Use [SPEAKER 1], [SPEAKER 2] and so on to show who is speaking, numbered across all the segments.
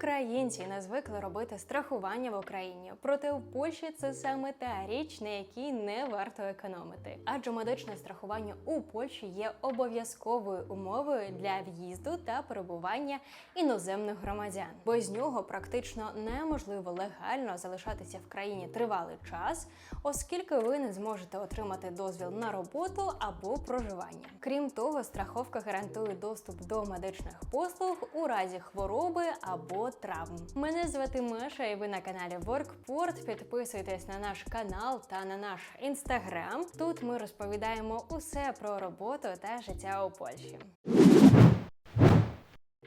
[SPEAKER 1] Українці не звикли робити страхування в Україні, проте в Польщі це саме та річ, на якій не варто економити. Адже медичне страхування у Польщі є обов'язковою умовою для в'їзду та перебування іноземних громадян. Без нього практично неможливо легально залишатися в країні тривалий час, оскільки ви не зможете отримати дозвіл на роботу або проживання. Крім того, страховка гарантує доступ до медичних послуг у разі хвороби або травм. Мене звати Маша, і ви на каналі WorkPort. Підписуйтесь на наш канал та на наш інстаграм. Тут ми розповідаємо усе про роботу та життя у Польщі.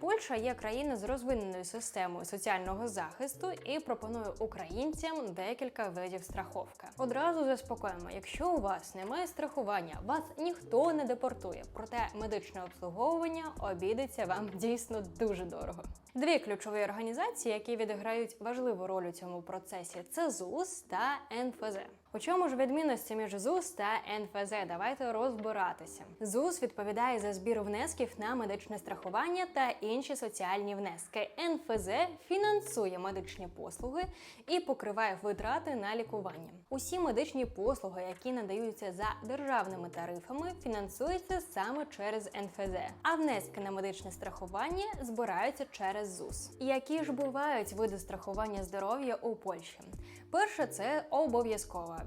[SPEAKER 1] Польща є країна з розвиненою системою соціального захисту і пропонує українцям декілька видів страховки. Одразу заспокоїмо, якщо у вас немає страхування, вас ніхто не депортує, проте медичне обслуговування обійдеться вам дійсно дуже дорого. Дві ключові організації, які відіграють важливу роль у цьому процесі, це ЗУС та НФЗ. У чому ж відмінності між ЗУС та НФЗ? Давайте розбиратися. ЗУС відповідає за збір внесків на медичне страхування та інші соціальні внески. НФЗ фінансує медичні послуги і покриває витрати на лікування. Усі медичні послуги, які надаються за державними тарифами, фінансуються саме через НФЗ, а внески на медичне страхування збираються через ЗУС. Які ж бувають види страхування здоров'я у Польщі? Перше це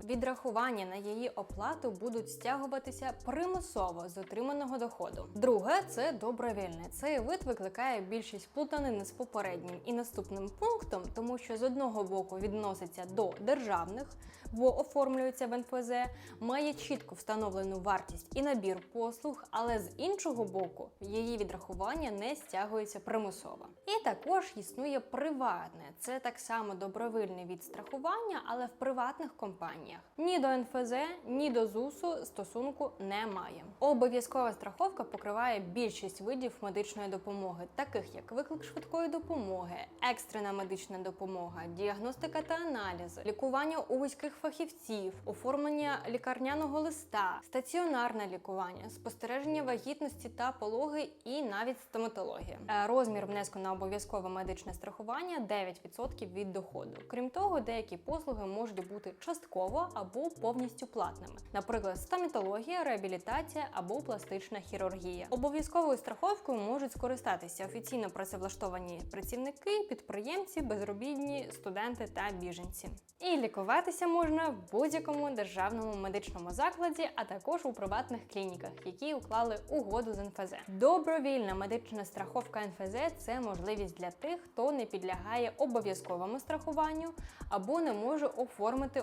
[SPEAKER 1] Відрахування на її оплату будуть стягуватися примусово з отриманого доходу. Друге це добровільне. Цей вид викликає більшість плутанини з попереднім і наступним пунктом, тому що з одного боку відноситься до державних, бо оформлюється в НФЗ, має чітко встановлену вартість і набір послуг, але з іншого боку її відрахування не стягується примусово. І також існує приватне. Це так само добровільний від страхування, але в приватних компаніях. Ні до НФЗ, ні до ЗУСу стосунку немає. Обов'язкова страховка покриває більшість видів медичної допомоги, таких як виклик швидкої допомоги, екстрена медична допомога, діагностика та аналізи, лікування у вузьких фахівців, оформлення лікарняного листа, стаціонарне лікування, спостереження вагітності та пологи і навіть стоматологія. Е, Розмір внеску на обов'язкове медичне страхування 9% від доходу. Крім того, деякі послуги можуть бути частково або повністю платними, наприклад, стоматологія, реабілітація або пластична хірургія. Обов'язковою страховкою можуть скористатися офіційно працевлаштовані працівники, підприємці, безробітні, студенти та біженці. І лікуватися можна в будь-якому державному медичному закладі, а також у приватних клініках, які уклали угоду з НФЗ. Добровільна медична страховка НФЗ це можливість для тих, хто не підлягає обов'язковому страхуванню або не може оформити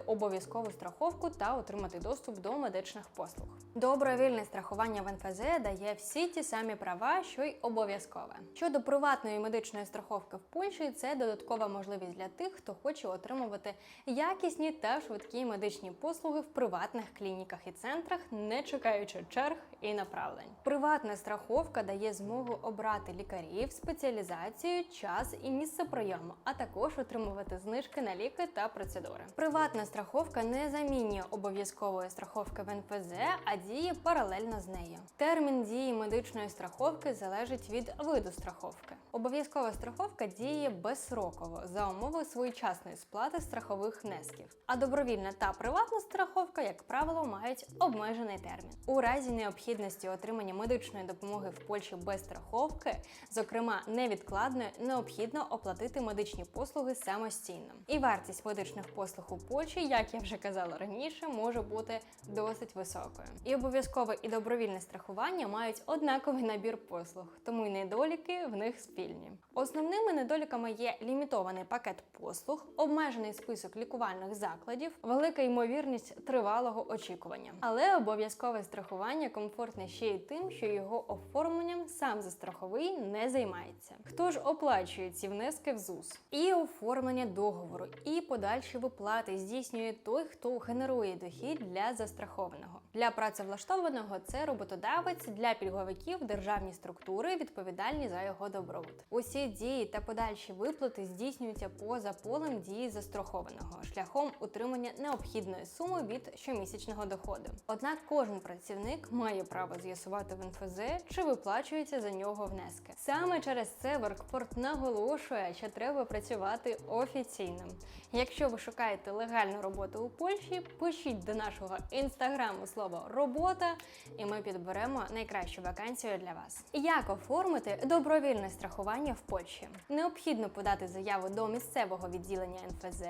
[SPEAKER 1] обов'язкову страховку та отримати доступ до медичних послуг. Добровільне страхування в НФЗ дає всі ті самі права, що й обов'язкове. Щодо приватної медичної страховки в Польщі, це додаткова можливість для тих, хто хоче отримувати якісні та швидкі медичні послуги в приватних клініках і центрах, не чекаючи черг і направлень. Приватна страховка дає змогу обрати лікарів, спеціалізацію, час і місце прийому, а також отримувати знижки на ліки та процедури. Приватна страховка не замінює обов'язкової страховки в НФЗ, а діє паралельно з нею. Термін дії медичної страховки залежить від виду страховки. Обов'язкова страховка діє безсроково за умови своєчасної сплати страхових внесків. А добровільна та приватна страховка, як правило, мають обмежений термін. У разі необхідності отримання медичної допомоги в Польщі без страховки, зокрема невідкладної, необхідно оплатити медичні послуги самостійно. І вартість медичних послуг у Польщі, як я вже казала раніше, може бути досить високою. І обов'язкове і добровільне страхування мають однаковий набір послуг, тому й недоліки в них спільні. Основними недоліками є лімітований пакет послуг, обмежений список лікувальних закладів, велика ймовірність тривалого очікування. Але обов'язкове страхування комфортне ще й тим, що його оформленням сам застраховий не займається. Хто ж оплачує ці внески в ЗУС? І оформлення договору, і подальші виплати здійснює той, хто генерує дохід для застрахованого. Для працевлаштованого це роботодавець для пільговиків державні структури, відповідальні за його добробут. Усі дії та подальші виплати здійснюються поза полем дії застрахованого шляхом утримання необхідної суми від щомісячного доходу. Однак кожен працівник має право з'ясувати в НФЗ, чи виплачуються за нього внески. Саме через це Воркпорт наголошує, що треба працювати офіційно. Якщо ви шукаєте легальну роботу у Польщі, пишіть до нашого інстаграму слово робота, і ми підберемо найкращу вакансію для вас. Як оформити добровільне страхування в Польщі? Необхідно подати заяву до місцевого відділення НФЗ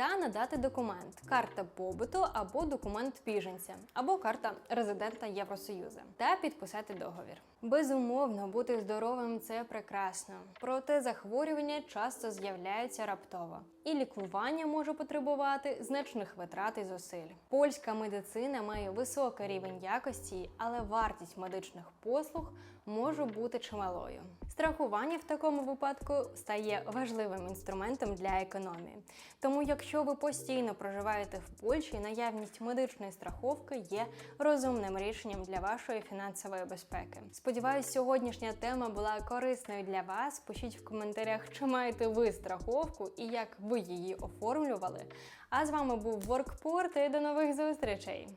[SPEAKER 1] та надати документ карта побуту або документ біженця, або карта резидента Євросоюзу, та підписати договір. Безумовно, бути здоровим це прекрасно, проте захворювання часто з'являються раптово, і лікування може потребувати значних витрат і зусиль. Польська медицина має високий рівень якості, але вартість медичних послуг може бути чималою. Страхування в такому випадку стає важливим інструментом для економії. Тому, якщо ви постійно проживаєте в Польщі, наявність медичної страховки є розумним рішенням для вашої фінансової безпеки. Сподіваюсь, сьогоднішня тема була корисною для вас. Пишіть в коментарях, чи маєте ви страховку і як ви її оформлювали. А з вами був Воркпорт і до нових зустрічей!